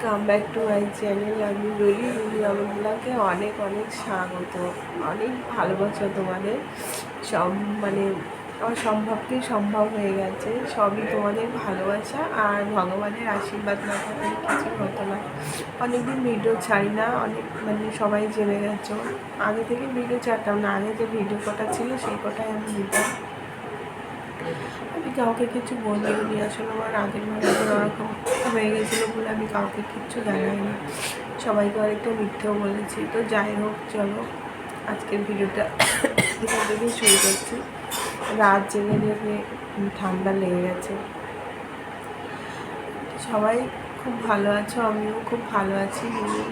Welcome back to my channel আমি Rulli Rulli আমলাকে অনেক অনেক স্বাগত। অনেক ভালোবাসা তোমাদের। সব মানে আমার সম্ভবকেই সম্ভব হয়ে গেছে। সবই তোমাদের ভালোবাসা আর ভগবানের আশীর্বাদ না থাকলে কিছু হতো না। অনেকদিন ভিডিও ছাড়ি না, অনেক মানে সবাই জেনে গেছো। আগে থেকে ভিডিও ছাড়তাম না। আগে যে ভিডিও কটা ছিল, সেই কটাই আমি দিতাম কাউকে কিছু বলিনি আসলে আমার আগের ভাবে ওরকম হয়ে গেছিল বলে আমি কাউকে কিচ্ছু জানাইনি। সবাইকে অনেকটা মিথ্যেও বলেছি। তো যাই হোক, চলো আজকের ভিডিওটা এখান থেকেই শুরু করছি। রাত জেগে জেগে ঠান্ডা লেগে গেছে। সবাই খুব ভালো আছো? আমিও খুব ভালো আছি।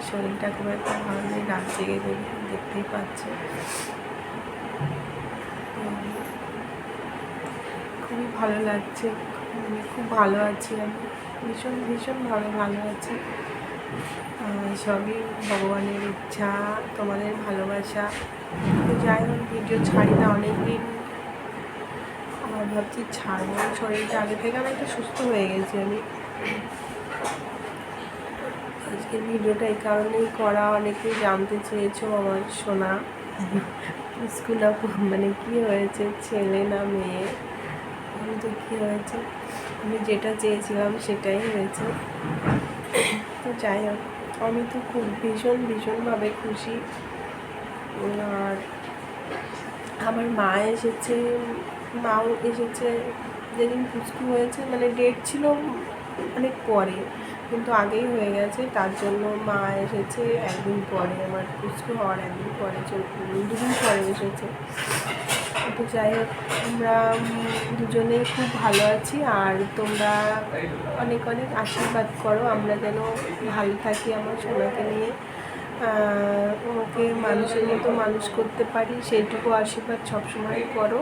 শরীরটা খুব একটা ভালো নেই। রাত জেগে জেগে দেখতেই পাচ্ছি। খুবই ভালো লাগছে। মানে খুব ভালো আছি আমি। ভীষণ ভীষণ ভালো ভালো আছি। সবই ভগবানের ইচ্ছা তোমাদের ভালোবাসা। তো যাই হোক ভিডিও ছাড়ি না অনেক দিন আমার ভাবছি ছাড়বো। শরীরটা আগে থেকে আমি একটু সুস্থ হয়ে গেছি আমি। আজকের ভিডিওটা এই কারণেই করা। অনেকেই জানতে চেয়েছো আমার শোনা স্কুল মানে কি হয়েছে? ছেলে না মেয়ে? তো কী হয়েছে। আমি যেটা চেয়েছিলাম সেটাই হয়েছে। তো যাই হোক, আমি তো খুব ভীষণ ভীষণভাবে খুশি। আর আমার মা এসেছে, মাও এসেছে। যেদিন পুচকু হয়েছে মানে ডেট ছিল অনেক পরে, কিন্তু আগেই হয়ে গেছে। তার জন্য মা এসেছে একদিন পরে, আমার পুচকু হওয়ার একদিন পরে দুদিন পরে এসেছে। তো যাই হোক আমরা দুজনেই খুব ভালো আছি আর তোমরা অনেক অনেক আশীর্বাদ করো। আমরা যেন ভালো থাকি আমার সোনাকে নিয়ে। ওকে মানুষের মতো মানুষ করতে পারি, সেইটুকু আশীর্বাদ সবসময় করো।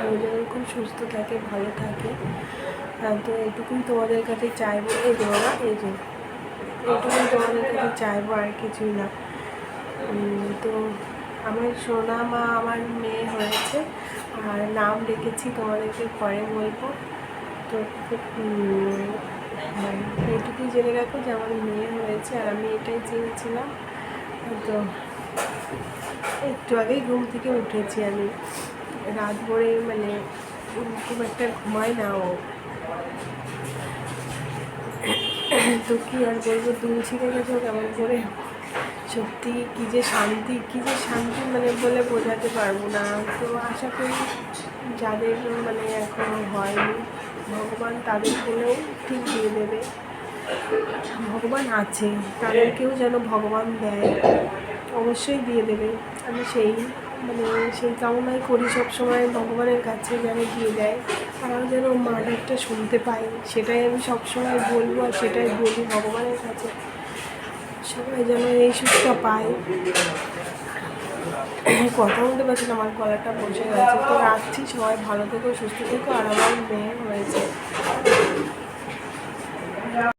আমি যেন খুব সুস্থ থাকে, ভালো থাকে। তো এটুকুই তোমাদের কাছে চাইব। এই যে বাবা, এই যে। এটুকুই তোমাদের কাছে চাইব আর কিছুই না। তো আমার সোনা মা আমার মেয়ে হয়েছে। আর নাম রেখেছি তোমাদেরকে পরে বলব। তো মানে এইটুকুই জেনে রাখো যে আমার মেয়ে হয়েছে আর আমি এটাই চেয়েছিলাম। তো একটু আগেই ঘুম থেকে উঠেছি আমি। রাত ভরে মানে খুব একটা ঘুমায় না ও। তো কী আর বলব, তুমি ছিঁড়ে গেছো কেমন করে? সত্যি কী যে শান্তি, কী যে শান্তি মানে বলে বোঝাতে পারব না। তো আশা করি যাদের মানে এখনও হয়নি, ভগবান তাদের হলেও ঠিক দিয়ে দেবে। ভগবান আছে, তাদেরকেও যেন ভগবান দেয়, অবশ্যই দিয়ে দেবে। আমি সেই মানে সেই কামনাই করি সবসময় ভগবানের কাছে যেন দিয়ে দেয়, তারাও যেন মা ডাকটা শুনতে পাই সেটাই আমি সবসময় বলব আর সেটাই বলি ভগবানের কাছে। সবাই যেন এই সুখটা পায়। কথা বলতে পারছি আমার গলাটা বসে গেছে। তো রাখছি, সবাই ভালো থেকো, সুস্থ থেকো। আর আমার মেয়ে হয়েছে।